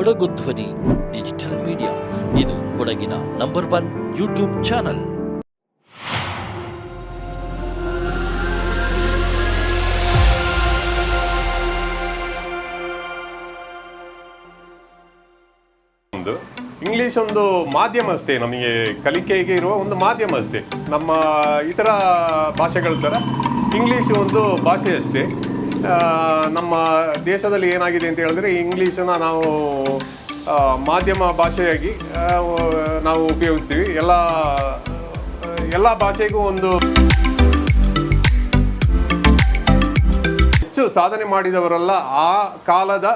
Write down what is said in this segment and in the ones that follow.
ಕೊಡಗು ಧ್ವನಿ, digital media. ಇದು ಕೊಡಗಿನ ನಂಬರ್ ಒನ್ ಯೂಟ್ಯೂಬ್ ಚಾನಲ್. ಒಂದು ಇಂಗ್ಲಿಷ್ ಒಂದು ಮಾಧ್ಯಮ ಅಷ್ಟೇ, ನಮಗೆ ಕಲಿಕೆಗೆ ಇರುವ ಒಂದು ಮಾಧ್ಯಮ ಅಷ್ಟೇ. ನಮ್ಮ ಇತರ ಭಾಷೆಗಳ ಥರ ಇಂಗ್ಲೀಷ್ ಒಂದು ಭಾಷೆ ಅಷ್ಟೇ. ನಮ್ಮ ದೇಶದಲ್ಲಿ ಏನಾಗಿದೆ ಅಂತ ಹೇಳಿದ್ರೆ ಇಂಗ್ಲೀಷನ್ನು ನಾವು ಮಾಧ್ಯಮ ಭಾಷೆಯಾಗಿ ನಾವು ಉಪಯೋಗಿಸ್ತೀವಿ ಎಲ್ಲ ಎಲ್ಲ ಭಾಷೆಗೂ ಒಂದು ಹೆಚ್ಚು ಸಾಧನೆ ಮಾಡಿದವರೆಲ್ಲ ಆ ಕಾಲದ.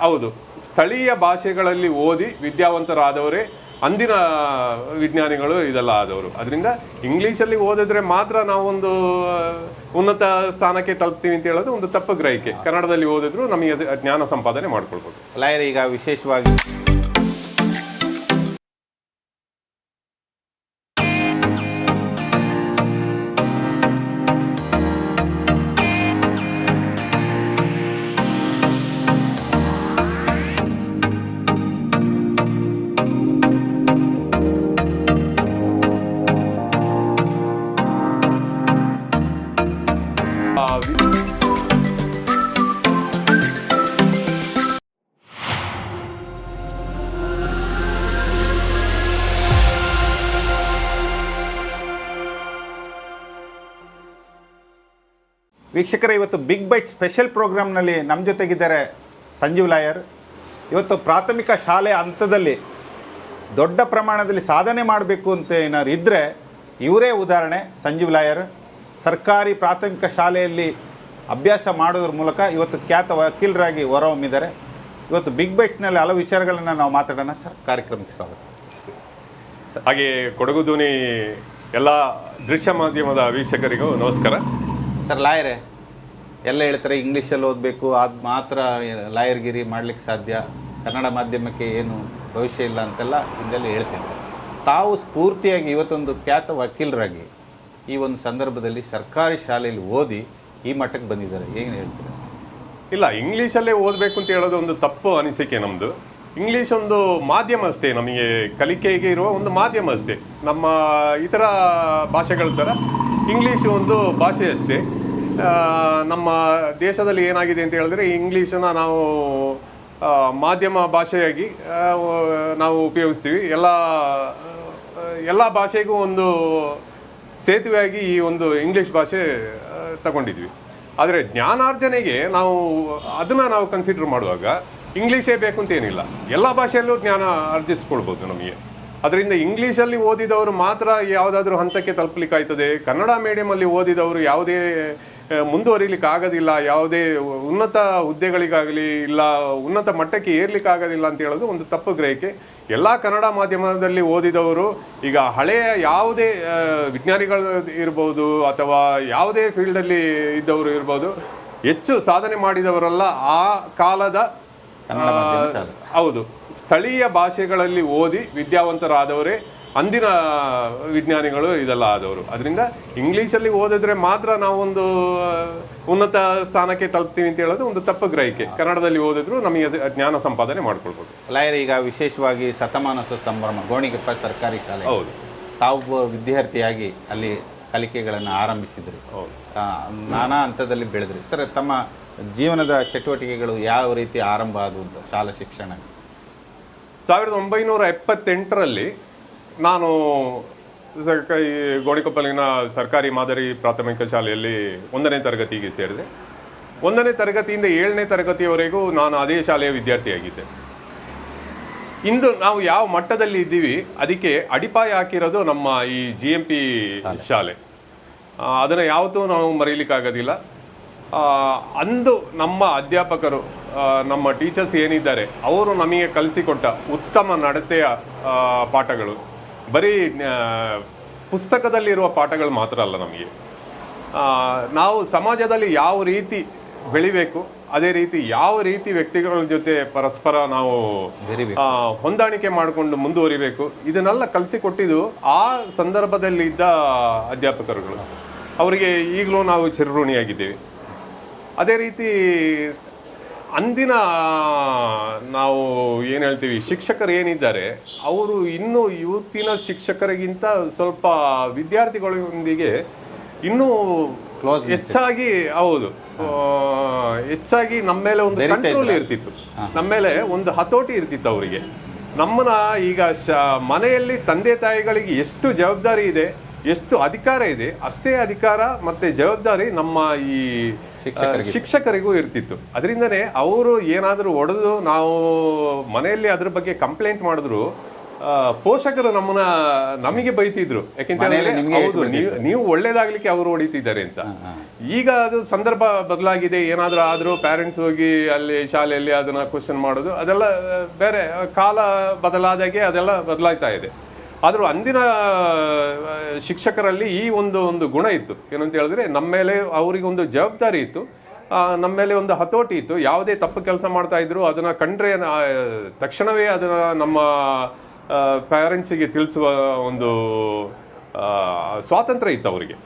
ಹೌದು ಸ್ಥಳೀಯ ಭಾಷೆಗಳಲ್ಲಿ ಓದಿ ವಿದ್ಯಾವಂತರಾದವರೇ ಅಂದಿನ ವಿಜ್ಞಾನಿಗಳು ಇದೆಲ್ಲ ಆದವರು. ಅದರಿಂದ ಇಂಗ್ಲೀಷಲ್ಲಿ ಓದಿದ್ರೆ ಮಾತ್ರ ನಾವೊಂದು ಉನ್ನತ ಸ್ಥಾನಕ್ಕೆ ತಲುಪ್ತೀವಿ ಅಂತ ಹೇಳೋದು ಒಂದು ತಪ್ಪು ಗ್ರಹಿಕೆ. ಕನ್ನಡದಲ್ಲಿ ಓದಿದ್ರು ನಮಗೆ ಜ್ಞಾನ ಸಂಪಾದನೆ ಮಾಡ್ಕೊಳ್ಬೋದು. ಲಾಯರ್ ಈಗ ವಿಶೇಷವಾಗಿ ವೀಕ್ಷಕರೇ ಇವತ್ತು ಬಿಗ್ ಬೈಟ್ ಸ್ಪೆಷಲ್ ಪ್ರೋಗ್ರಾಮ್ನಲ್ಲಿ ನಮ್ಮ ಜೊತೆಗಿದ್ದಾರೆ ಸಂಜೀವ್ ಲಾಯರ್. ಇವತ್ತು ಪ್ರಾಥಮಿಕ ಶಾಲೆ ಹಂತದಲ್ಲಿ ದೊಡ್ಡ ಪ್ರಮಾಣದಲ್ಲಿ ಸಾಧನೆ ಮಾಡಬೇಕು ಅಂತ ಏನಾದ್ರು ಇದ್ದರೆ ಇವರೇ ಉದಾಹರಣೆ ಸಂಜೀವ್ ಲಾಯರ್. ಸರ್ಕಾರಿ ಪ್ರಾಥಮಿಕ ಶಾಲೆಯಲ್ಲಿ ಅಭ್ಯಾಸ ಮಾಡೋದ್ರ ಮೂಲಕ ಇವತ್ತು ಖ್ಯಾತ ವಕೀಲರಾಗಿ ಹೊರಹೊಮ್ಮಿದ್ದಾರೆ. ಇವತ್ತು ಬಿಗ್ ಬೈಟ್ಸ್ನಲ್ಲಿ ಹಲವು ವಿಚಾರಗಳನ್ನು ನಾವು ಮಾತಾಡೋಣ ಸರ್. ಕಾರ್ಯಕ್ರಮಕ್ಕೆ ಸ್ವಾಗತ. ಹಾಗೆ ಕೊಡಗು ಧ್ವನಿ ಎಲ್ಲ ದೃಶ್ಯ ಮಾಧ್ಯಮದ ವೀಕ್ಷಕರಿಗೂ ನಮಸ್ಕಾರ. ಸರ್ ಲಾಯರೇ ಎಲ್ಲ ಹೇಳ್ತಾರೆ ಇಂಗ್ಲೀಷಲ್ಲಿ ಓದಬೇಕು ಅದು ಮಾತ್ರ ಲಾಯರ್ಗಿರಿ ಮಾಡ್ಲಿಕ್ಕೆ ಸಾಧ್ಯ. ಕನ್ನಡ ಮಾಧ್ಯಮಕ್ಕೆ ಏನು ಭವಿಷ್ಯ ಇಲ್ಲ ಅಂತೆಲ್ಲ ಹಿಂದೆಲ್ಲ ಹೇಳ್ತಿದ್ದೆ ತಾವು ಸ್ಫೂರ್ತಿಯಾಗಿ ಇವತ್ತೊಂದು ಖ್ಯಾತ ವಕೀಲರಾಗಿ ಈ ಒಂದು ಸಂದರ್ಭದಲ್ಲಿ ಸರ್ಕಾರಿ ಶಾಲೆಯಲ್ಲಿ ಓದಿ ಈ ಮಟ್ಟಕ್ಕೆ ಬಂದಿದ್ದಾರೆ. ಏನು ಹೇಳ್ತೀರಾ? ಇಲ್ಲ ಇಂಗ್ಲೀಷಲ್ಲೇ ಓದಬೇಕು ಅಂತ ಹೇಳೋದು ಒಂದು ತಪ್ಪು ಅನಿಸಿಕೆ ನಮ್ಮದು ಇಂಗ್ಲೀಷ್ ಒಂದು ಮಾಧ್ಯಮ ಅಷ್ಟೇ, ನಮಗೆ ಕಲಿಕೆಗೆ ಇರುವ ಒಂದು ಮಾಧ್ಯಮ ಅಷ್ಟೇ. ನಮ್ಮ ಇತರ ಭಾಷೆಗಳ ಥರ ಇಂಗ್ಲೀಷ್ ಒಂದು ಭಾಷೆ ಅಷ್ಟೇ. ನಮ್ಮ ದೇಶದಲ್ಲಿ ಏನಾಗಿದೆ ಅಂತ ಹೇಳಿದ್ರೆ ಇಂಗ್ಲೀಷನ್ನ ನಾವು ಮಾಧ್ಯಮ ಭಾಷೆಯಾಗಿ ನಾವು ಉಪಯೋಗಿಸ್ತೀವಿ. ಎಲ್ಲ ಎಲ್ಲ ಭಾಷೆಗೂ ಒಂದು ಸೇತುವೆಯಾಗಿ ಈ ಒಂದು ಇಂಗ್ಲೀಷ್ ಭಾಷೆ ತಗೊಂಡಿದ್ವಿ. ಆದರೆ ಜ್ಞಾನಾರ್ಜನೆಗೆ ನಾವು ಅದನ್ನು ನಾವು ಕನ್ಸಿಡರ್ ಮಾಡುವಾಗ ಇಂಗ್ಲೀಷೇ ಬೇಕು ಅಂತ ಏನಿಲ್ಲ. ಎಲ್ಲ ಭಾಷೆಯಲ್ಲೂ ಜ್ಞಾನ ಅರ್ಜಿಸ್ಕೊಳ್ಬೋದು ನಮಗೆ. ಅದರಿಂದ ಇಂಗ್ಲೀಷಲ್ಲಿ ಓದಿದವರು ಮಾತ್ರ ಯಾವುದಾದ್ರೂ ಹಂತಕ್ಕೆ ತಲುಪಲಿಕ್ಕಾಯ್ತದೆ. ಕನ್ನಡ ಮೀಡಿಯಮಲ್ಲಿ ಓದಿದವರು ಯಾವುದೇ ಮುಂದುವರಿಲಿಕ್ಕೆ ಆಗೋದಿಲ್ಲ ಯಾವುದೇ ಉನ್ನತ ಹುದ್ದೆಗಳಿಗಾಗಲಿ ಇಲ್ಲ ಉನ್ನತ ಮಟ್ಟಕ್ಕೆ ಏರ್ಲಿಕ್ಕೆ ಆಗೋದಿಲ್ಲ ಅಂತ ಹೇಳೋದು ಒಂದು ತಪ್ಪು ಗ್ರಹಿಕೆ. ಎಲ್ಲ ಕನ್ನಡ ಮಾಧ್ಯಮದಲ್ಲಿ ಓದಿದವರು ಈಗ ಹಳೆಯ ಯಾವುದೇ ವಿಜ್ಞಾನಿಗಳು ಇರ್ಬೋದು ಅಥವಾ ಯಾವುದೇ ಫೀಲ್ಡಲ್ಲಿ ಇದ್ದವರು ಇರ್ಬೋದು ಹೆಚ್ಚು ಸಾಧನೆ ಮಾಡಿದವರಲ್ಲ ಆ ಕಾಲದ ಹೌದು. ಸ್ಥಳೀಯ ಭಾಷೆಗಳಲ್ಲಿ ಓದಿ ವಿದ್ಯಾವಂತರಾದವರೇ ಅಂದಿನ ವಿಜ್ಞಾನಿಗಳು ಇದೆಲ್ಲ ಆದವರು. ಅದರಿಂದ ಇಂಗ್ಲೀಷಲ್ಲಿ ಓದಿದ್ರೆ ಮಾತ್ರ ನಾವೊಂದು ಉನ್ನತ ಸ್ಥಾನಕ್ಕೆ ತಲುಪ್ತೀವಿ ಅಂತ ಹೇಳೋದು ಒಂದು ತಪ್ಪು ಗ್ರಹಿಕೆ. ಕನ್ನಡದಲ್ಲಿ ಓದಿದ್ರು ನಮಗೆ ಅದು ಜ್ಞಾನ ಸಂಪಾದನೆ ಮಾಡ್ಕೊಳ್ಬೋದು. ಲಾಯರ್ ಈಗ ವಿಶೇಷವಾಗಿ ಶತಮಾನೋತ್ಸವ ಸಂಭ್ರಮ ಗೋಣಿಗೆಪ್ಪ ಸರ್ಕಾರಿ ಶಾಲೆ. ಹೌದು. ತಾವು ವಿದ್ಯಾರ್ಥಿಯಾಗಿ ಅಲ್ಲಿ ಕಲಿಕೆಗಳನ್ನು ಆರಂಭಿಸಿದ್ರಿ. ಹೌದು. ನಾನಾ ಹಂತದಲ್ಲಿ ಬೆಳೆದ್ರಿ. ಸರ್ ತಮ್ಮ ಜೀವನದ ಚಟುವಟಿಕೆಗಳು ಯಾವ ರೀತಿ ಆರಂಭ ಆದವು ಅಂತ ಶಾಲಾ ಶಿಕ್ಷಣ? ಸಾವಿರದ ಒಂಬೈನೂರ ಎಪ್ಪತ್ತೆಂಟರಲ್ಲಿ ನಾನು ಈ ಗೋಣಿಕೊಪ್ಪಲಿನ ಸರ್ಕಾರಿ ಮಾದರಿ ಪ್ರಾಥಮಿಕ ಶಾಲೆಯಲ್ಲಿ ಒಂದನೇ ತರಗತಿಗೆ ಸೇರಿದೆ. ಒಂದನೇ ತರಗತಿಯಿಂದ ಏಳನೇ ತರಗತಿಯವರೆಗೂ ನಾನು ಅದೇ ಶಾಲೆಯ ವಿದ್ಯಾರ್ಥಿಯಾಗಿದ್ದೆ. ಇಂದು ನಾವು ಯಾವ ಮಟ್ಟದಲ್ಲಿ ಇದ್ದೀವಿ ಅದಕ್ಕೆ ಅಡಿಪಾಯ ಹಾಕಿರೋದು ನಮ್ಮ ಈ ಜಿ ಎಂ ಪಿ ಶಾಲೆ. ಅದನ್ನು ಯಾವತ್ತೂ ನಾವು ಮರೀಲಿಕ್ಕಾಗೋದಿಲ್ಲ. ಅಂದು ನಮ್ಮ ಅಧ್ಯಾಪಕರು ನಮ್ಮ ಟೀಚರ್ಸ್ ಏನಿದ್ದಾರೆ ಅವರು ನಮಗೆ ಕಲಿಸಿಕೊಟ್ಟ ಉತ್ತಮ ನಡತೆಯ ಪಾಠಗಳು. ಬರೀ ಪುಸ್ತಕದಲ್ಲಿರುವ ಪಾಠಗಳು ಮಾತ್ರ ಅಲ್ಲ ನಮಗೆ. ನಾವು ಸಮಾಜದಲ್ಲಿ ಯಾವ ರೀತಿ ಬೆಳಿಬೇಕು ಅದೇ ರೀತಿ ಯಾವ ರೀತಿ ವ್ಯಕ್ತಿಗಳ ಜೊತೆ ಪರಸ್ಪರ ನಾವು. ಹೊಂದಾಣಿಕೆ ಮಾಡಿಕೊಂಡು ಮುಂದುವರಿಬೇಕು ಇದನ್ನೆಲ್ಲ ಕಲಿಸಿಕೊಟ್ಟಿದ್ದು ಆ ಸಂದರ್ಭದಲ್ಲಿ ಇದ್ದ ಅಧ್ಯಾಪಕರುಗಳು. ಅವರಿಗೆ ಈಗಲೂ ನಾವು ಚಿರಋಣಿಯಾಗಿದ್ದೇವೆ. ಅದೇ ರೀತಿ ಅಂದಿನ ನಾವು ಏನು ಹೇಳ್ತೀವಿ ಶಿಕ್ಷಕರು ಏನಿದ್ದಾರೆ ಅವರು ಇನ್ನೂ ಇವತ್ತಿನ ಶಿಕ್ಷಕರಿಗಿಂತ ಸ್ವಲ್ಪ ವಿದ್ಯಾರ್ಥಿಗಳೊಂದಿಗೆ ಇನ್ನೂ ಹೆಚ್ಚಾಗಿ ಹೌದು. ಹೆಚ್ಚಾಗಿ ನಮ್ಮ ಮೇಲೆ ಒಂದು ಕಂಟ್ರೋಲ್ ಇರ್ತಿತ್ತು. ನಮ್ಮ ಮೇಲೆ ಒಂದು ಹತೋಟಿ ಇರ್ತಿತ್ತು ಅವರಿಗೆ. ನಮ್ಮನ್ನ ಈಗ ಶ ಮನೆಯಲ್ಲಿ ತಂದೆ ತಾಯಿಗಳಿಗೆ ಎಷ್ಟು ಜವಾಬ್ದಾರಿ ಇದೆ ಎಷ್ಟು ಅಧಿಕಾರ ಇದೆ ಅಷ್ಟೇ ಅಧಿಕಾರ ಮತ್ತು ಜವಾಬ್ದಾರಿ ನಮ್ಮ ಈ ಶಿಕ್ಷಕರಿಗೆ. ಇರ್ತಿತ್ತು. ಅದರಿಂದನೇ ಅವರು ಏನಾದರೂ ಒಡೆದು ನಾವು ಮನೆಯಲ್ಲಿ ಅದ್ರ ಬಗ್ಗೆ ಕಂಪ್ಲೇಂಟ್ ಮಾಡಿದ್ರು ಪೋಷಕರು ನಮ್ಮನ್ನ ನಮಗೆ ಬೈತಿದ್ರು. ಯಾಕೆಂತ ಮನೆಯಲ್ಲಿ ನಿಮ್ಗೆ ಹೌದು ನೀವು ನೀವು ಒಳ್ಳೇದಾಗ್ಲಿಕ್ಕೆ ಅವರು ಹೊಡಿತಿದ್ದಾರೆ ಅಂತ. ಈಗ ಅದು ಸಂದರ್ಭ ಬದಲಾಗಿದೆ ಏನಾದ್ರೂ ಆದ್ರೂ ಪ್ಯಾರೆಂಟ್ಸ್ ಹೋಗಿ ಅಲ್ಲಿ ಶಾಲೆಯಲ್ಲಿ ಅದನ್ನ ಕ್ವಶನ್ ಮಾಡೋದು ಅದೆಲ್ಲ ಬೇರೆ ಕಾಲ ಬದಲಾದಾಗೆ ಅದೆಲ್ಲ ಬದಲಾಯ್ತಾ ಇದೆ. ಆದ್ರೂ ಅಂದಿನ ಶಿಕ್ಷಕರಲ್ಲಿ ಈ ಒಂದು ಒಂದು ಗುಣ ಇತ್ತು. ಏನಂತ ಹೇಳಿದ್ರೆ ನಮ್ಮ ಮೇಲೆ ಅವರಿಗೊಂದು ಜವಾಬ್ದಾರಿ ಇತ್ತು. ನಮ್ಮ ಮೇಲೆ ಒಂದು ಹತೋಟಿ ಇತ್ತು. ಯಾವುದೇ ತಪ್ಪು ಕೆಲಸ ಮಾಡ್ತಾ ಇದ್ರು ಅದನ್ನ ಕಂಡ್ರೆ ತಕ್ಷಣವೇ ಅದನ್ನು ನಮ್ಮ ಪೇರೆಂಟ್ಸಿಗೆ ತಿಳಿಸುವ ಒಂದು ಸ್ವಾತಂತ್ರ್ಯ ಇತ್ತು ಅವರಿಗೆ.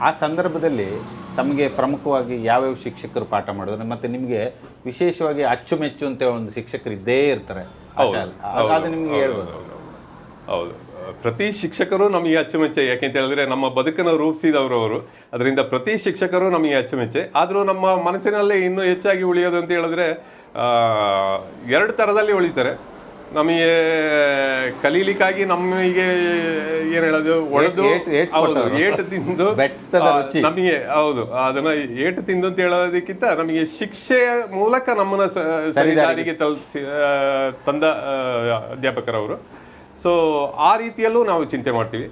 ಆ ಸಂದರ್ಭದಲ್ಲಿ ತಮಗೆ ಪ್ರಮುಖವಾಗಿ ಯಾವ್ಯಾವ ಶಿಕ್ಷಕರು ಪಾಠ ಮಾಡಿದ್ರು? ಮತ್ತೆ ನಿಮಗೆ ವಿಶೇಷವಾಗಿ ಅಚ್ಚುಮೆಚ್ಚು ಅಂತ ಒಂದು ಶಿಕ್ಷಕರು ಇದ್ದೇ ಇರ್ತಾರೆ ಅದು ನಿಮ್ಗೆ ಹೇಳ್ಬೋದು. ಹೌದು. ಪ್ರತಿ ಶಿಕ್ಷಕರು ನಮಗೆ ಅಚ್ಚುಮೆಚ್ಚೆ ಯಾಕೆಂತ ಹೇಳಿದ್ರೆ ನಮ್ಮ ಬದುಕನ್ನು ರೂಪಿಸಿದವರು ಅವರು. ಅದರಿಂದ ಪ್ರತಿ ಶಿಕ್ಷಕರು ನಮಗೆ ಅಚ್ಚುಮೆಚ್ಚೆ. ಆದರೂ ನಮ್ಮ ಮನಸ್ಸಿನಲ್ಲಿ ಇನ್ನೂ ಹೆಚ್ಚಾಗಿ ಉಳಿಯೋದು ಅಂತ ಹೇಳಿದ್ರೆ ಆ, ಎರಡು ಥರದಲ್ಲಿ ಉಳಿತಾರೆ. ನಮಗೆ ಕಲೀಲಿಕ್ಕಾಗಿ ನಮಗೆ ಏನು ಹೇಳೋದು ಒಡೆದು ಏಟು ಹೌದು ಏಟು ತಿಂದು. ನಮಗೆ ಹೌದು ಅದನ್ನ ಏಟು ತಿಂದು ಅಂತ ಹೇಳೋದಕ್ಕಿಂತ ನಮಗೆ ಶಿಕ್ಷೆಯ ಮೂಲಕ ನಮ್ಮನ್ನ ಸರಿ ಸರಿದಾರಿಗೆ ತಲುಪಿಸಿ ತಂದ ಅಧ್ಯಾಪಕರವರು. ಸೊ ಆ ರೀತಿಯಲ್ಲೂ ನಾವು ಚಿಂತೆ ಮಾಡ್ತೀವಿ.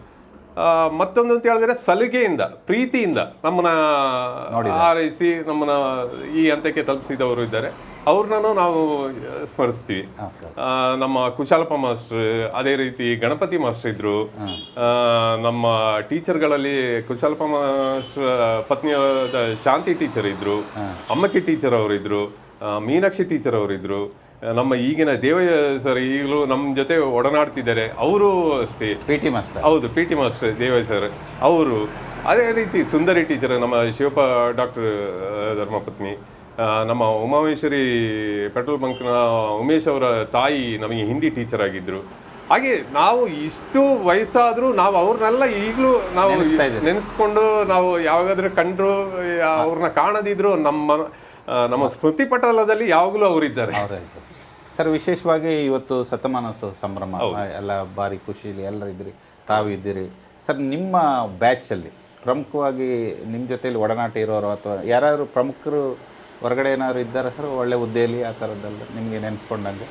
ಮತ್ತೊಂದು ಅಂತ ಹೇಳಿದ್ರೆ ಸಲಿಗೆಯಿಂದ ಪ್ರೀತಿಯಿಂದ ನಮ್ಮನ್ನ ಆರೈಸಿ ನಮ್ಮನ್ನ ಈ ಹಂತಕ್ಕೆ ತಲುಪಿಸಿದವರು ಇದ್ದಾರೆ. ಅವ್ರನ್ನೂ ನಾವು ಸ್ಮರಿಸ್ತೀವಿ. ನಮ್ಮ ಕುಶಾಲಪ್ಪ ಮಾಸ್ಟರ್ ಅದೇ ರೀತಿ ಗಣಪತಿ ಮಾಸ್ಟರ್ ಇದ್ರು. ನಮ್ಮ ಟೀಚರ್ಗಳಲ್ಲಿ ಕುಶಾಲಪ್ಪ ಮಾಸ್ಟರ್ ಪತ್ನಿಯಾದ ಶಾಂತಿ ಟೀಚರ್ ಇದ್ರು. ಅಮ್ಮಕ್ಕಿ ಟೀಚರ್ ಅವರಿದ್ರು. ಮೀನಾಕ್ಷಿ ಟೀಚರ್ ಅವರಿದ್ರು. ನಮ್ಮ ಈಗಿನ ದೇವಯ್ಯ ಸರ್ ಈಗಲೂ ನಮ್ಮ ಜೊತೆ ಒಡನಾಡ್ತಿದ್ದಾರೆ. ಅವರು ಅಷ್ಟೇ. ಪಿ ಟಿ ಮಾಸ್ಟರ್ ಹೌದು P T master Devaiah sir ಅವರು ಅದೇ ರೀತಿ ಸುಂದರಿ ಟೀಚರ್ ನಮ್ಮ ಶಿವಪ್ಪ ಡಾಕ್ಟರ್ ಧರ್ಮಪತ್ನಿ ನಮ್ಮ ಉಮಾಮೇಶ್ವರಿ ಪೆಟ್ರೋಲ್ ಬಂಕ್ನ ಉಮೇಶ್ ಅವರ ತಾಯಿ ನಮಗೆ ಹಿಂದಿ ಟೀಚರ್ ಆಗಿದ್ರು. ಹಾಗೆ ನಾವು ಇಷ್ಟು ವಯಸ್ಸಾದರೂ ನಾವು ಅವ್ರನ್ನೆಲ್ಲ ಈಗಲೂ ನಾವು. ನೆನೆಸ್ಕೊಂಡು ನಾವು ಯಾವಾಗಾದ್ರೂ ಕಂಡ್ರು ಅವ್ರನ್ನ ಕಾಣದಿದ್ರು ನಮ್ಮ ನಮ್ಮ ಸ್ಮೃತಿ ಪಟಲದಲ್ಲಿ ಯಾವಾಗಲೂ ಅವರಿದ್ದಾರೆ. ಸರ್ ವಿಶೇಷವಾಗಿ ಇವತ್ತು ಶತಮಾನೋತ್ಸವ ಸಂಭ್ರಮ ಎಲ್ಲ ಭಾರಿ ಖುಷಿಲಿ ಎಲ್ಲರೂ ಇದ್ದೀರಿ ತಾವು ಇದ್ದೀರಿ. ಸರ್ ನಿಮ್ಮ ಬ್ಯಾಚಲ್ಲಿ ಪ್ರಮುಖವಾಗಿ ನಿಮ್ಮ ಜೊತೆಯಲ್ಲಿ ಒಡನಾಟ ಇರೋರು ಅಥವಾ ಯಾರಾದರೂ ಪ್ರಮುಖರು ಹೊರಗಡೆ ಏನಾದ್ರು ಇದ್ದಾರಾ ಸರ್? ಒಳ್ಳೆ ಹುದ್ದೆಯಲ್ಲಿ ಆ ಥರದ್ದಲ್ಲ ನಿಮಗೆ ನೆನೆಸ್ಕೊಂಡಂಗೆ?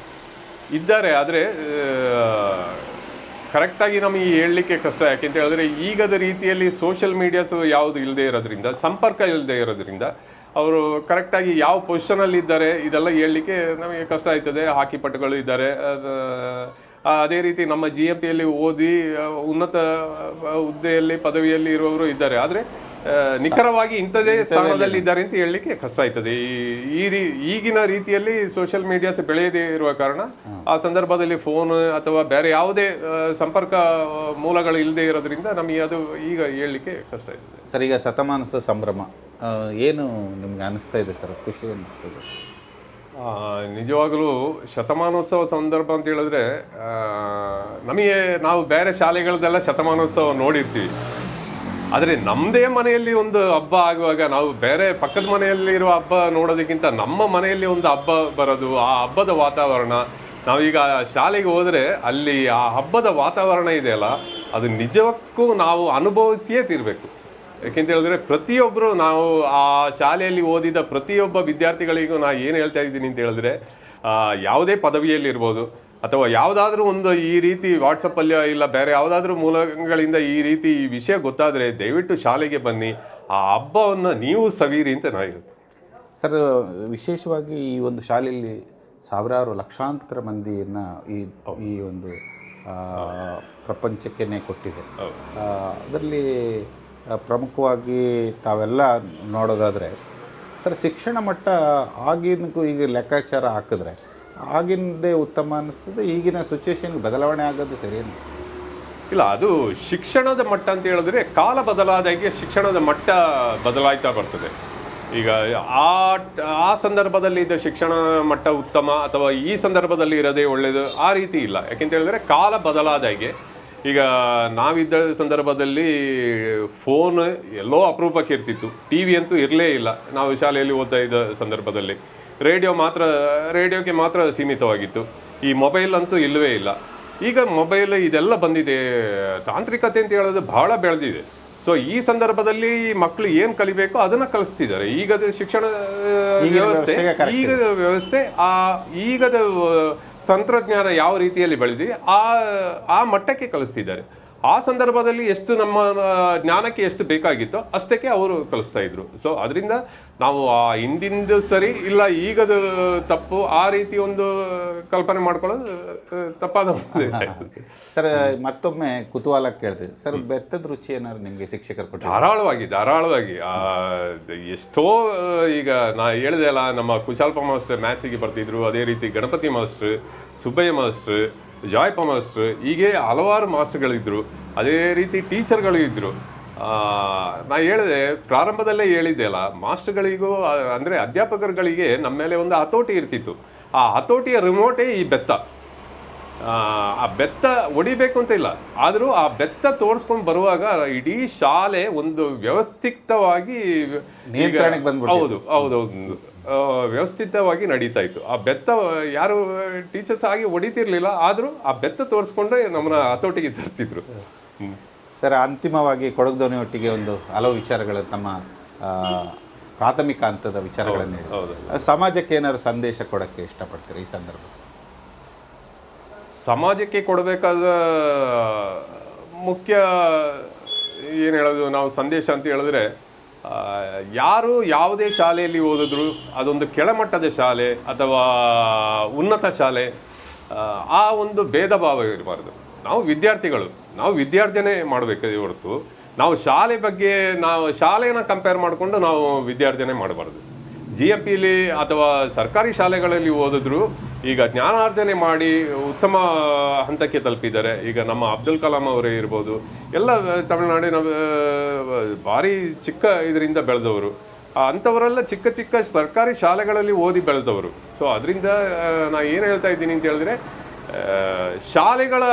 ಇದ್ದಾರೆ ಆದರೆ ಕರೆಕ್ಟಾಗಿ ನಮಗೆ ಹೇಳಲಿಕ್ಕೆ ಕಷ್ಟ. ಯಾಕೆಂತ ಹೇಳಿದ್ರೆ ಈಗದ ರೀತಿಯಲ್ಲಿ ಸೋಷಿಯಲ್ ಮೀಡಿಯಾಸ್ ಯಾವುದು ಇಲ್ಲದೆ ಇರೋದ್ರಿಂದ ಸಂಪರ್ಕ ಇಲ್ಲದೆ ಇರೋದ್ರಿಂದ ಅವರು ಕರೆಕ್ಟಾಗಿ ಯಾವ ಪೊಸಿಷನಲ್ಲಿ ಇದ್ದಾರೆ ಇದೆಲ್ಲ ಹೇಳಲಿಕ್ಕೆ ನಮಗೆ ಕಷ್ಟ ಆಯ್ತದೆ. ಹಾಕಿ ಪಟುಗಳು ಇದ್ದಾರೆ. ಅದೇ ರೀತಿ ನಮ್ಮ ಜಿ ಎಂ ಪಿಯಲ್ಲಿ ಓದಿ ಉನ್ನತ ಹುದ್ದೆಯಲ್ಲಿ ಪದವಿಯಲ್ಲಿ ಇರುವವರು ಇದ್ದಾರೆ. ಆದರೆ ನಿಖರವಾಗಿ ಇಂಥದೇ ಸ್ಥಾನದಲ್ಲಿ ಇದ್ದಾರೆ ಅಂತ ಹೇಳಲಿಕ್ಕೆ ಕಷ್ಟ ಆಯ್ತದೆ. ಈ ಈ ರೀ ಈಗಿನ ರೀತಿಯಲ್ಲಿ ಸೋಷಿಯಲ್ ಮೀಡಿಯಾಸ್ ಬೆಳೆಯದೇ ಇರುವ ಕಾರಣ ಆ ಸಂದರ್ಭದಲ್ಲಿ ಫೋನ್ ಅಥವಾ ಬೇರೆ ಯಾವುದೇ ಸಂಪರ್ಕ ಮೂಲಗಳು ಇಲ್ಲದೆ ಇರೋದ್ರಿಂದ ನಮಗೆ ಅದು ಈಗ ಹೇಳಲಿಕ್ಕೆ ಕಷ್ಟ ಆಯ್ತದೆ. ಸರ್ ಈಗ ಶತಮಾನಸ ಸಂಭ್ರಮ. ಏನು ನಿಮ್ಗೆ ಅನಿಸ್ತಾ ಇದೆ ಸರ್? ಖುಷಿ ಅನಿಸ್ತದೆ ನಿಜವಾಗಲೂ ಶತಮಾನೋತ್ಸವ ಸಂದರ್ಭ ಅಂತ ಹೇಳಿದ್ರೆ ನಮಗೆ ನಾವು ಬೇರೆ ಶಾಲೆಗಳದೆಲ್ಲ ಶತಮಾನೋತ್ಸವ ನೋಡಿರ್ತೀವಿ. ಆದರೆ ನಮ್ಮದೇ ಮನೆಯಲ್ಲಿ ಒಂದು ಹಬ್ಬ ಆಗುವಾಗ, ನಾವು ಬೇರೆ ಪಕ್ಕದ ಮನೆಯಲ್ಲಿ ಇರುವ ಹಬ್ಬ ನೋಡೋದಕ್ಕಿಂತ ನಮ್ಮ ಮನೆಯಲ್ಲಿ ಒಂದು ಹಬ್ಬ ಬರೋದು, ಆ ಹಬ್ಬದ ವಾತಾವರಣ. ನಾವೀಗ ಶಾಲೆಗೆ ಹೋದರೆ ಅಲ್ಲಿ ಆ ಹಬ್ಬದ ವಾತಾವರಣ ಇದೆಯಲ್ಲ, ಅದು ನಿಜಕ್ಕೂ ನಾವು ಅನುಭವಿಸಿಯೇ ತೀರಬೇಕು. ಯಾಕೆಂತ ಹೇಳಿದ್ರೆ ಪ್ರತಿಯೊಬ್ಬರು ನಾವು ಆ ಶಾಲೆಯಲ್ಲಿ ಓದಿದ ಪ್ರತಿಯೊಬ್ಬ ವಿದ್ಯಾರ್ಥಿಗಳಿಗೂ ನಾ ಏನು ಹೇಳ್ತಾ ಇದ್ದೀನಿ ಅಂತ ಹೇಳಿದ್ರೆ ಯಾವುದೇ ಪದವಿಯಲ್ಲಿರ್ಬೋದು ಅಥವಾ ಯಾವುದಾದ್ರೂ ಒಂದು ಈ ರೀತಿ ವಾಟ್ಸಪ್ಪಲ್ಲಿ ಇಲ್ಲ ಬೇರೆ ಯಾವುದಾದ್ರೂ ಮೂಲಗಳಿಂದ ಈ ರೀತಿ ಈ ವಿಷಯ ಗೊತ್ತಾದರೆ ದಯವಿಟ್ಟು ಶಾಲೆಗೆ ಬನ್ನಿ ಆ ಹಬ್ಬವನ್ನು ನೀವು ಸವೀರಿ ಅಂತ ನಾನು ಹೇಳ್ತೀನಿ. ಸರ್ ವಿಶೇಷವಾಗಿ ಈ ಒಂದು ಶಾಲೆಯಲ್ಲಿ ಸಾವಿರಾರು ಲಕ್ಷಾಂತರ ಮಂದಿಯನ್ನು ಈ ಈ ಒಂದು ಪ್ರಪಂಚಕ್ಕೆ ಕೊಟ್ಟಿದೆ. ಅದರಲ್ಲಿ ಪ್ರಮುಖವಾಗಿ ತಾವೆಲ್ಲ ನೋಡೋದಾದರೆ, ಸರ್, ಶಿಕ್ಷಣ ಮಟ್ಟ ಆಗಿನಕ್ಕೂ ಈಗ ಲೆಕ್ಕಾಚಾರ ಹಾಕಿದ್ರೆ ಆಗಿನದೇ ಉತ್ತಮ ಅನ್ನಿಸ್ತದೆ ಈಗಿನ ಸಿಚುವೇಶನ್ ಬದಲಾವಣೆ ಆಗೋದು ಸರಿಯೇ ಇಲ್ಲ, ಅದು ಶಿಕ್ಷಣದ ಮಟ್ಟ ಅಂತ ಹೇಳಿದ್ರೆ ಕಾಲ ಬದಲಾದಾಗೆ ಶಿಕ್ಷಣದ ಮಟ್ಟ ಬದಲಾಯ್ತಾ ಬರ್ತದೆ. ಈಗ ಆ ಆ ಸಂದರ್ಭದಲ್ಲಿ ಇದ್ದ ಶಿಕ್ಷಣ ಮಟ್ಟ ಉತ್ತಮ ಅಥವಾ ಈ ಸಂದರ್ಭದಲ್ಲಿ ಇರೋದೇ ಒಳ್ಳೆಯದು ಆ ರೀತಿ ಇಲ್ಲ. ಯಾಕೆಂತ ಹೇಳಿದ್ರೆ ಕಾಲ ಬದಲಾದಾಗೆ ಈಗ ನಾವಿದ್ದ ಸಂದರ್ಭದಲ್ಲಿ ಫೋನ್ ಎಲ್ಲೋ ಅಪರೂಪಕ್ಕೆ ಇರ್ತಿತ್ತು ಟಿ ವಿ ಅಂತೂ ಇರಲೇ ಇಲ್ಲ. ನಾವು ಶಾಲೆಯಲ್ಲಿ ಓದ್ತಾ ಇದ್ದ ಸಂದರ್ಭದಲ್ಲಿ. ರೇಡಿಯೋ ಮಾತ್ರ ರೇಡಿಯೋಗೆ ಮಾತ್ರ ಸೀಮಿತವಾಗಿತ್ತು. ಈ ಮೊಬೈಲ್ ಅಂತೂ ಇಲ್ಲವೇ ಇಲ್ಲ. ಈಗ ಮೊಬೈಲ್ ಇದೆಲ್ಲ ಬಂದಿದೆ. ತಾಂತ್ರಿಕತೆ ಅಂತ ಹೇಳೋದು ಬಹಳ ಬೆಳೆದಿದೆ. ಸೊ ಈ ಸಂದರ್ಭದಲ್ಲಿ ಮಕ್ಕಳು ಏನು ಕಲಿಬೇಕು ಅದನ್ನು ಕಲಿಸ್ತಿದ್ದಾರೆ. ಈಗದ ಶಿಕ್ಷಣ ವ್ಯವಸ್ಥೆ ಈಗ ಈಗದ ವ್ಯವಸ್ಥೆ ಆ ಈಗದ ತಂತ್ರಜ್ಞಾನ ಯಾವ ರೀತಿಯಲ್ಲಿ ಬೆಳೆದಿದೆ ಆ ಆ ಮಟ್ಟಕ್ಕೆ ಕಲಿಸ್ತಿದ್ದಾರೆ. ಆ ಸಂದರ್ಭದಲ್ಲಿ ಎಷ್ಟು ನಮ್ಮ ಜ್ಞಾನಕ್ಕೆ ಎಷ್ಟು ಬೇಕಾಗಿತ್ತೋ ಅಷ್ಟಕ್ಕೆ ಅವರು ಕಲಿಸ್ತಾ ಇದ್ರು. ಸೊ ಅದರಿಂದ ನಾವು ಆ ಹಿಂದಿಂದು ಸರಿ ಇಲ್ಲ ಈಗದು ತಪ್ಪು ಆ ರೀತಿ ಒಂದು ಕಲ್ಪನೆ ಮಾಡ್ಕೊಳ್ಳೋದು ತಪ್ಪಾದ ಸರ್ ಮತ್ತೊಮ್ಮೆ ಕುತೂಹಲ ಕೇಳ್ತೀವಿ ಸರ್ ಬೆತ್ತದ ರುಚಿ ಏನಾದ್ರು ನಿಮಗೆ ಶಿಕ್ಷಕರು ಕೊಟ್ಟು ಧಾರಾಳವಾಗಿ ಧಾರಾಳವಾಗಿ. ಆ, ಎಷ್ಟೋ ಈಗ ನಾ ಹೇಳಿದೆ ಅಲ್ಲ ನಮ್ಮ ಕುಶಾಲ್ಪ ಮಾಸ್ಟರ್ ಮ್ಯಾಥ್ಸಿಗೆ ಬರ್ತಿದ್ರು. ಅದೇ ರೀತಿ Ganapathi master Subbaiah master Jayappa master ಹೀಗೆ ಹಲವಾರು ಮಾಸ್ಟರ್ಗಳಿದ್ರು ಅದೇ ರೀತಿ ಟೀಚರ್ಗಳು ಇದ್ದರು ಆ, ನಾ ಹೇಳಿದೆ ಪ್ರಾರಂಭದಲ್ಲೇ ಹೇಳಿದ್ದೆ ಅಲ್ಲ ಮಾಸ್ಟರ್ಗಳಿಗೂ ಅಂದರೆ ಅಧ್ಯಾಪಕರುಗಳಿಗೆ ನಮ್ಮ ಮೇಲೆ ಒಂದು ಹತೋಟಿ ಇರ್ತಿತ್ತು. ಆ ಹತೋಟಿಯ ರಿಮೋಟೇ ಈ ಬೆತ್ತ. ಆ, ಬೆತ್ತ ಒಡಿಬೇಕು ಅಂತ ಇಲ್ಲ. ಆದರೂ ಆ ಬೆತ್ತ ತೋರಿಸ್ಕೊಂಡು ಬರುವಾಗ ಇಡೀ ಶಾಲೆ ಒಂದು ವ್ಯವಸ್ಥಿತವಾಗಿ ಹೌದು. ಹೌದು. ವ್ಯವಸ್ಥಿತವಾಗಿ ನಡೀತಾ ಇತ್ತು. ಆ ಬೆತ್ತ ಯಾರು ಟೀಚರ್ಸ್ ಆಗಿ ಹೊಡಿತಿರ್ಲಿಲ್ಲ ಆದರೂ ಆ ಬೆತ್ತ ತೋರಿಸ್ಕೊಂಡ್ರೆ ನಮ್ಮನ್ನ ಹತೋಟಿಗೆ ತರ್ತಿದ್ರು. ಸರ್ ಅಂತಿಮವಾಗಿ ಕೊಡಗು ಧ್ವನಿ ಒಟ್ಟಿಗೆ ಒಂದು ಹಲವು ವಿಚಾರಗಳು ತಮ್ಮ ಪ್ರಾಥಮಿಕ ಹಂತದ ವಿಚಾರಗಳನ್ನು ಸಮಾಜಕ್ಕೆ ಏನಾದ್ರು ಸಂದೇಶ ಕೊಡೋಕ್ಕೆ ಇಷ್ಟಪಡ್ತೀರಿ ಈ ಸಂದರ್ಭ ಸಮಾಜಕ್ಕೆ ಕೊಡಬೇಕಾದ ಮುಖ್ಯ ಏನು ಹೇಳೋದು ನಾವು ಸಂದೇಶ ಅಂತ ಹೇಳಿದ್ರೆ ಯಾರು ಯಾವುದೇ ಶಾಲೆಯಲ್ಲಿ ಓದಿದ್ರು ಅದೊಂದು ಕೆಳಮಟ್ಟದ ಶಾಲೆ ಅಥವಾ ಉನ್ನತ ಶಾಲೆ ಆ, ಒಂದು ಭೇದ ಭಾವ ಇರಬಾರ್ದು. ನಾವು ವಿದ್ಯಾರ್ಥಿಗಳು ನಾವು ವಿದ್ಯಾರ್ಜನೆ ಮಾಡಬೇಕು ಹೊರತು ನಾವು ಶಾಲೆ ಬಗ್ಗೆ ನಾವು ಶಾಲೆಯನ್ನು ಕಂಪೇರ್ ಮಾಡಿಕೊಂಡು ನಾವು ವಿದ್ಯಾರ್ಜನೆ ಮಾಡಬಾರ್ದು. ಜಿ ಎಂ ಪಿಲಿ ಅಥವಾ ಸರ್ಕಾರಿ ಶಾಲೆಗಳಲ್ಲಿ ಓದಿದ್ರು ಈಗ ಜ್ಞಾನಾರ್ಜನೆ ಮಾಡಿ ಉತ್ತಮ ಹಂತಕ್ಕೆ ತಲುಪಿದ್ದಾರೆ. ಈಗ ನಮ್ಮ ಅಬ್ದುಲ್ ಕಲಾಂ ಅವರೇ ಇರ್ಬೋದು ಎಲ್ಲ ತಮಿಳುನಾಡಿನ ಭಾರಿ ಚಿಕ್ಕ ಇದರಿಂದ ಬೆಳೆದವರು. ಅಂಥವರೆಲ್ಲ ಚಿಕ್ಕ ಚಿಕ್ಕ ಸರ್ಕಾರಿ ಶಾಲೆಗಳಲ್ಲಿ ಓದಿ ಬೆಳೆದವರು. ಸೊ ಅದರಿಂದ ನಾ ಏನು ಹೇಳ್ತಾ ಇದ್ದೀನಿ ಅಂತ ಹೇಳಿದ್ರೆ ಶಾಲೆಗಳ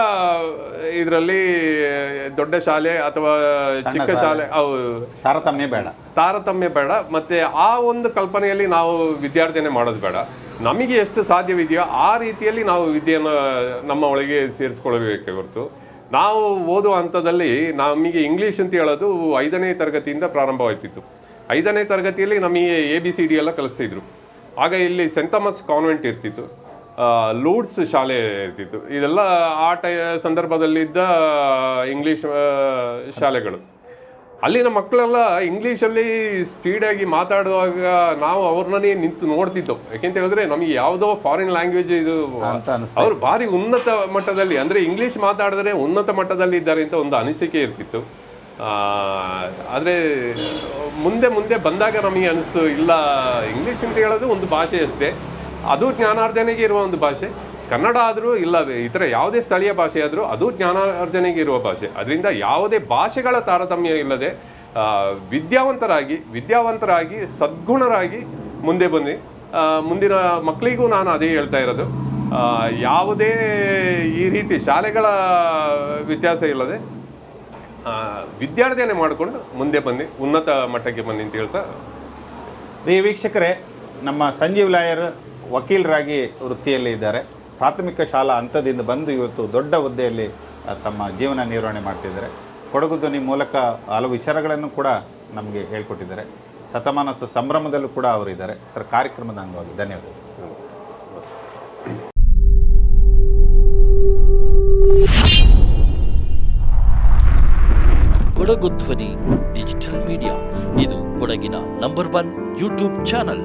ಇದರಲ್ಲಿ ದೊಡ್ಡ ಶಾಲೆ ಅಥವಾ ಚಿಕ್ಕ ಶಾಲೆ ಅವು ತಾರತಮ್ಯ ಬೇಡ. ತಾರತಮ್ಯ ಬೇಡ. ಮತ್ತೆ ಆ ಒಂದು ಕಲ್ಪನೆಯಲ್ಲಿ ನಾವು ವಿದ್ಯಾರ್ಜನೆ ಮಾಡೋದು ಬೇಡ. ನಮಗೆ ಎಷ್ಟು ಸಾಧ್ಯವಿದೆಯೋ ಆ ರೀತಿಯಲ್ಲಿ ನಾವು ವಿದ್ಯೆಯನ್ನು ನಮ್ಮ ಒಳಗೆ ಸೇರಿಸ್ಕೊಳ್ಬೇಕೆ ಹೊರತು. ನಾವು ಓದುವ ಹಂತದಲ್ಲಿ ನಮಗೆ ಇಂಗ್ಲೀಷ್ ಅಂತ ಹೇಳೋದು ಐದನೇ ತರಗತಿಯಿಂದ ಪ್ರಾರಂಭವಾಯ್ತಿತ್ತು. ಐದನೇ ತರಗತಿಯಲ್ಲಿ ನಮಗೆ ಎ ಬಿ ಸಿ ಡಿ ಎಲ್ಲ ಕಲಿಸ್ತಿದ್ರು. ಆಗ ಇಲ್ಲಿ ಸೆಂಟ್ ಥಾಮಸ್ ಕಾನ್ವೆಂಟ್ ಇರ್ತಿತ್ತು. ಲೂಡ್ಸ್ ಶಾಲೆ ಇರ್ತಿತ್ತು. ಇದೆಲ್ಲ ಆ ಟೈ, ಸಂದರ್ಭದಲ್ಲಿದ್ದ ಇಂಗ್ಲೀಷ್ ಶಾಲೆಗಳು. ಅಲ್ಲಿನ ಮಕ್ಕಳೆಲ್ಲ ಇಂಗ್ಲೀಷಲ್ಲಿ ಸ್ಪೀಡಾಗಿ ಮಾತಾಡುವಾಗ ನಾವು ಅವ್ರನ್ನೇ ನಿಂತು ನೋಡ್ತಿದ್ದೋ? ಯಾಕೆಂತ ಹೇಳಿದ್ರೆ ನಮಗೆ ಯಾವುದೋ ಫಾರಿನ್ ಲ್ಯಾಂಗ್ವೇಜ್ ಇದು ಅವರು ಭಾರಿ ಉನ್ನತ ಮಟ್ಟದಲ್ಲಿ ಅಂದ್ರೆ ಇಂಗ್ಲಿಷ್ ಮಾತಾಡಿದ್ರೆ ಉನ್ನತ ಮಟ್ಟದಲ್ಲಿ ಇದ್ದಾರೆ ಅಂತ ಒಂದು ಅನಿಸಿಕೆ ಇರ್ತಿತ್ತು. ಆ, ಆದ್ರೆ ಮುಂದೆ ಮುಂದೆ ಬಂದಾಗ ನಮಗೆ ಅನಿಸ್ತು ಇಲ್ಲ ಇಂಗ್ಲಿಷ್ ಅಂತ ಹೇಳೋದು ಒಂದು ಭಾಷೆ ಅಷ್ಟೇ. ಅದು ಜ್ಞಾನಾರ್ಜನೆಗೆ ಇರುವ ಒಂದು ಭಾಷೆ. ಕನ್ನಡ ಆದರೂ ಇಲ್ಲ ಇತರ ಯಾವುದೇ ಸ್ಥಳೀಯ ಭಾಷೆ ಆದರೂ ಅದು ಜ್ಞಾನಾರ್ಜನೆಗೆ ಇರುವ ಭಾಷೆ. ಅದರಿಂದ ಯಾವುದೇ ಭಾಷೆಗಳ ತಾರತಮ್ಯ ಇಲ್ಲದೆ ವಿದ್ಯಾವಂತರಾಗಿ ವಿದ್ಯಾವಂತರಾಗಿ, ಸದ್ಗುಣರಾಗಿ ಮುಂದೆ ಬನ್ನಿ. ಮುಂದಿನ ಮಕ್ಕಳಿಗೂ ನಾನು ಅದೇ ಹೇಳ್ತಾ ಇರೋದು. ಯಾವುದೇ ಈ ರೀತಿ ಶಾಲೆಗಳ ವ್ಯತ್ಯಾಸ ಇಲ್ಲದೆ ವಿದ್ಯಾರ್ಥಿಯನ್ನೇ ಮಾಡಿಕೊಂಡು ಮುಂದೆ ಬನ್ನಿ. ಉನ್ನತ ಮಟ್ಟಕ್ಕೆ ಬನ್ನಿ ಅಂತ ಹೇಳ್ತಾ. ಈ ವೀಕ್ಷಕರೇ, ನಮ್ಮ ಸಂಜೀವ್ ಲಾಯರ್ ವಕೀಲರಾಗಿ ವೃತ್ತಿಯಲ್ಲಿ ಇದ್ದಾರೆ ಪ್ರಾಥಮಿಕ ಶಾಲಾ ಹಂತದಿಂದ ಬಂದು ಇವತ್ತು ದೊಡ್ಡ ಹುದ್ದೆಯಲ್ಲಿ ತಮ್ಮ ಜೀವನ ನಿರ್ವಹಣೆ ಮಾಡ್ತಿದ್ದಾರೆ. ಕೊಡಗು ಧ್ವನಿ ಮೂಲಕ ಹಲವು ವಿಚಾರಗಳನ್ನು ಕೂಡ ನಮಗೆ ಹೇಳ್ಕೊಟ್ಟಿದ್ದಾರೆ. ಶತಮಾನೋತ್ಸವ ಸಂಭ್ರಮದಲ್ಲೂ ಕೂಡ ಅವರಿದ್ದಾರೆ ಸರ್, ಕಾರ್ಯಕ್ರಮದ ಅಂಗವಾಗಿ ಧನ್ಯವಾದಗಳು. ಕೊಡಗು ಧ್ವನಿ ಡಿಜಿಟಲ್ ಮೀಡಿಯಾ. ಇದು ಕೊಡಗಿನ ನಂಬರ್ ಒನ್ ಯೂಟ್ಯೂಬ್ ಚಾನಲ್.